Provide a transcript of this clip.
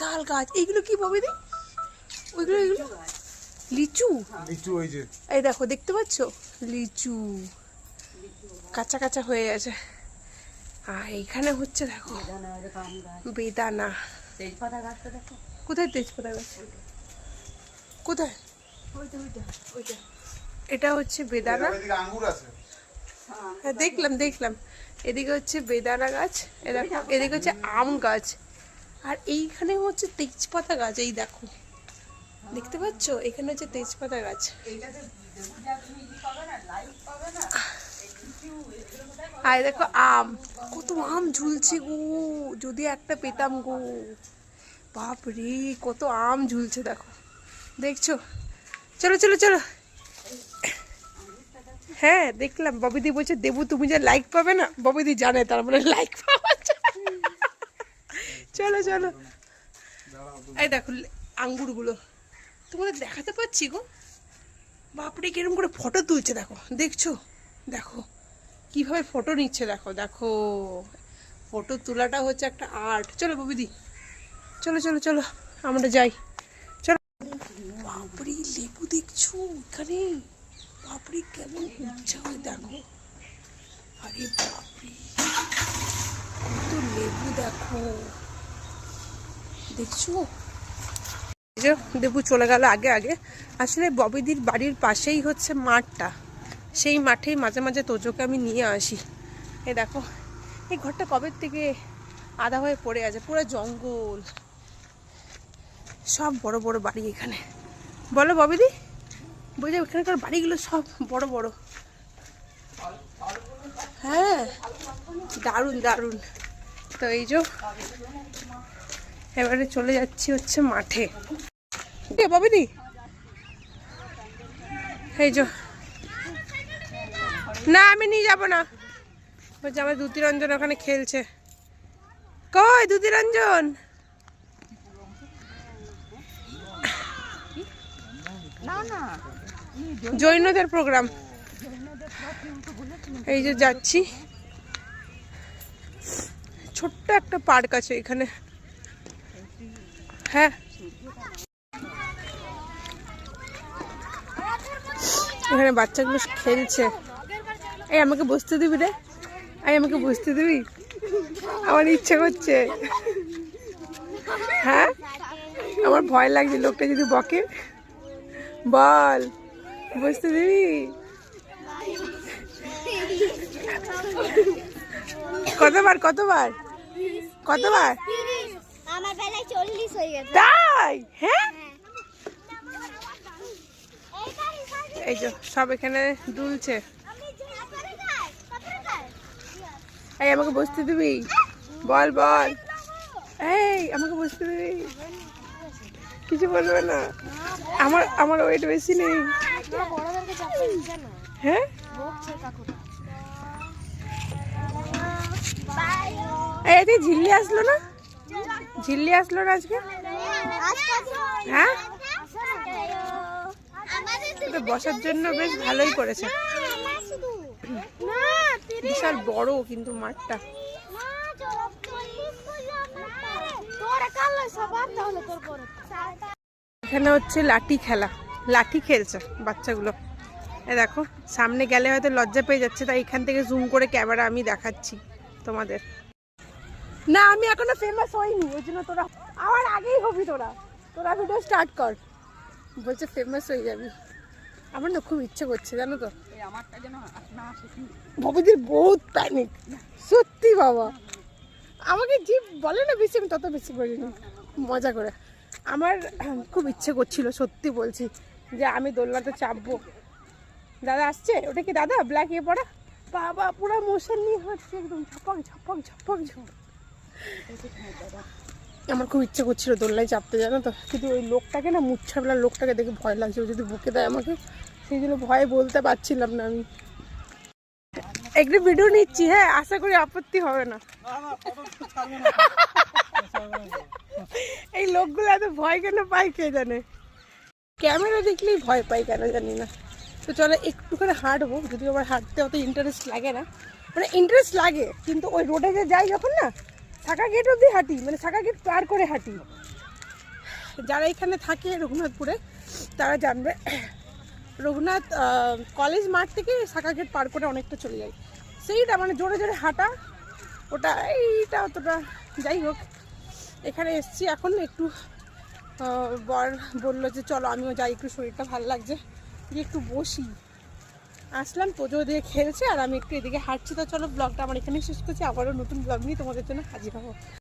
বিশাল গাছ। এইগুলো কি পাবে দি ওইগুলো লিচু? লিচু ওই যে। এই দেখো দেখতে পাচ্ছ? লিচু। কাঁচা কাঁচা হয়ে গেছে। আর এইখানে হচ্ছে দেখো বেদানা। কোথায় তেজপাতা গাছ? কোথায়? এটা হচ্ছে বেদানা। হ্যাঁ দেখলাম দেখলাম। এদিকে হচ্ছে বেদানা গাছ এ দেখো এদিকে হচ্ছে আম গাছ। আর এইখানে হচ্ছে তেজপাতা গাছ, এই দেখো। দেখতে পাচ্ছ? এখানে হচ্ছে তেজপাতা গাছ। আর দেখো আম। কত আম ঝুলছে গো, যদি একটা পেতাম গো। বাপ রে কত আম ঝুলছে, দেখো। দেখছ? চলো চলো চলো। হ্যাঁ দেখলাম। ববিদি বলছে, দেবু, তুমি যে লাইক পাবে না? ববিদি জানে, তার মানে লাইক। চলো চলো। এই দেখো, আঙ্গুরগুলো। তোমাদের দেখাতে পাচ্ছি গো? বাপরে, কিরম করে ফটো তুলছে, দেখো। দেখছ? দেখো, কীভাবে ফটো নিচ্ছে, দেখো দেখো। ফটো তোলাটা হচ্ছে একটা আর্ট। চলো ববিদি চলো চলো চলো, আমরা যাই। চলো। বাপরে, লেবু দেখছ এখানে? বাপরে, কেমন উচ্চা হয়ে, দেখো। আরে বাপরে, কত লেবু দেখো। দেখছ? যে দেবু চলে গেল আগে আগে। আসলে ববিদির বাড়ির পাশেই হচ্ছে মাঠটা। সেই মাঠেই মাঝে মাঝে তোজোকে আমি নিয়ে আসি। এই দেখো, এই ঘরটা কবে থেকে আধা হয়ে পড়ে আছে? পুরো জঙ্গল। সব বড় বড় বাড়ি এখানে। বলো ববিদি, বলছি ওখানকার বাড়িগুলো সব বড় বড়। হ্যাঁ দারুণ দারুণ। তো এই যে এবারে চলে যাচ্ছি হচ্ছে মাঠে। ববিদি এই যে। না আমি নিয়ে যাব না। বলছি আমার দুতিরঞ্জন ওখানে খেলছে। কই দুতিরঞ্জন? না না জৈনদের প্রোগ্রাম। এই যে যাচ্ছি। ছোট্ট একটা পার্ক আছে এখানে। হ্যাঁ। এখানে বাচ্চাগুলো খেলছে। এই, আমাকে বসতে দিবি রে? এই, আমাকে বসতে দিবি? আমার ইচ্ছে করছে। হ্যাঁ? আমার ভয় লাগছে, লোকটা যদি বকে। বল, বসতে দিবি? কতবার কতবার? কতবার? হয়ে গেছে। তাই? হ্যাঁ? এই যে সব এখানে দুলছে। এই আমাকে বসতে দিবি? বল বল। এই আমাকে বসতে দিবি? কিছু বলবে না? আমার আমার ওয়েট বেশি নেই। হ্যাঁ? এই ঝিল্লি আসলো না? ঝিল্লি আসলো না আজকে? হ্যাঁ? বসার জন্য বেশ ভালোই করেছে। বিশাল বড় কিন্তু মাঠটা। এখানে হচ্ছে লাঠি খেলা। লাঠি খেলছে বাচ্চাগুলো। এ দেখো, সামনে গেলে হয়তো লজ্জা পেয়ে যাচ্ছে, তাই এখান থেকে জুম করে ক্যামেরা আমি দেখাচ্ছি তোমাদের। না আমি এখনও ফেমাস হইনি ওই জন্য তোরা আমার আগেই হবি তোরা। তোরা ভিডিও স্টার্ট কর। বলছে ফেমাস হয়ে যাবি। আমার না খুব ইচ্ছে করছে জানো তো। এই আমারটা যেন না আসে ভবিদির বহুত প্যানিক সত্যি বাবা। আমাকে যে বলে না বেশি আমি তত বেশি করিনি মজা করে। আমার খুব ইচ্ছে করছিল সত্যি বলছি যে আমি দোলনাতে চাপবো। দাদা আসছে? ওটা কি দাদা? ব্ল্যাক ইয়ে পড়া? বাবা পুরো মোশন নিয়ে হচ্ছে একদম ঝপক ঝপক ঝপক ঝপক। আমার খুব ইচ্ছে করছিল দোলনায় চাপতে, জানো তো? কিন্তু ওই লোকটাকে না, মুচ্ছাবেলার লোকটাকে দেখে ভয় লাগছে যদি বুকে দেয় আমাকে। সেই জন্য ভয়ে বলতে পারছিলাম না আমি। একটু ভিডিও নিচ্ছি হ্যাঁ আশা করি আপত্তি হবে না। এই লোকগুলো এত ভয় কেন পায় কে জানে? ক্যামেরা দেখলেই ভয় পাই কেন জানি না। তো চলো, একটুখানি হাঁটবো যদি আমার হাঁটতে অত ইন্টারেস্ট লাগে না। মানে ইন্টারেস্ট লাগে, কিন্তু ওই রোডে যে যাই যখন না শাখা গেট অব্দি হাঁটি মানে শাখা গেট পার করে হাঁটি। যারা এখানে থাকে রঘুনাথপুরে, তারা জানবে, রঘুনাথ কলেজ মাঠ থেকে শাখা গেট পার করে অনেকটা চলে যায়। সেইটা মানে জোরে জোরে হাঁটা, ওটা এইটা অতটা, যাই হোক। এখানে এসছি এখন একটু বর বলল যে, চলো আমিও যাই, একটু শরীরটা ভালো লাগছে। একটু বসি। আসলাম পুজো দিয়ে খেলছে আর আমি একটু এদিকে হাঁটছি। তো চলো ব্লগটা আমার এখানে শেষ করছি। আবারও নতুন ব্লগ নিয়ে তোমাদের জন্য হাজির হব।